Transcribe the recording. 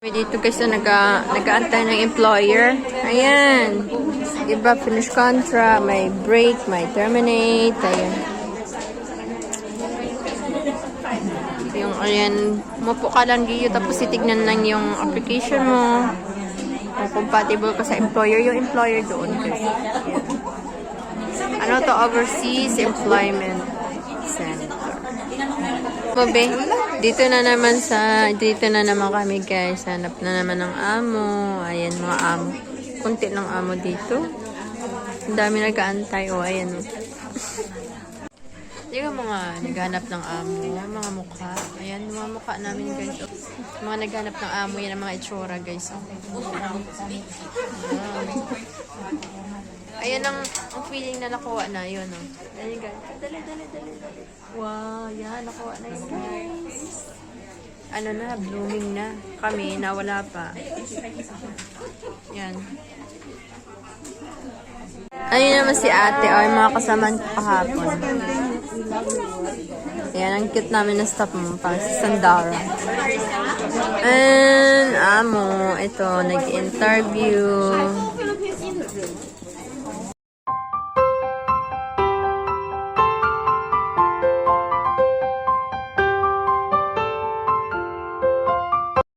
Dito guys na naga, nag-aantay ng employer. Ayan. Iba finish contract, may break, may terminate. Ayan. Yung ayan, mupo ka lang dito tapos titignan lang yung application mo. Kung compatible ka sa employer, yung employer doon. guys. Ano to? Overseas Employment Center. Mabe, dito na naman sa, dito na naman kami guys. Hanap na naman ng amo. Ayan, mga amo. Kunti lang amo dito. Ang dami nag-aantay. O, ayan. oh. Di ka mga naghanap ng amo, mga mukha. Ayan, mga mukha namin guys. oh. Mga naghanap ng amo, yan ang mga itsura guys. oh. Ayan. Ayan ang, ang feeling na nakuha na, yun oh. Ayan guys. Dali, dali, dali, dali. Wow, yan, nakuha na yun guys. Ano na, blooming na. Kami, nawala pa. Yan. Ayun naman si ate, o yung mga kasamaan ko kahapon. Yan, ang cute namin na stop mo, parang si Sandara. And, amo, ito, nag-interview.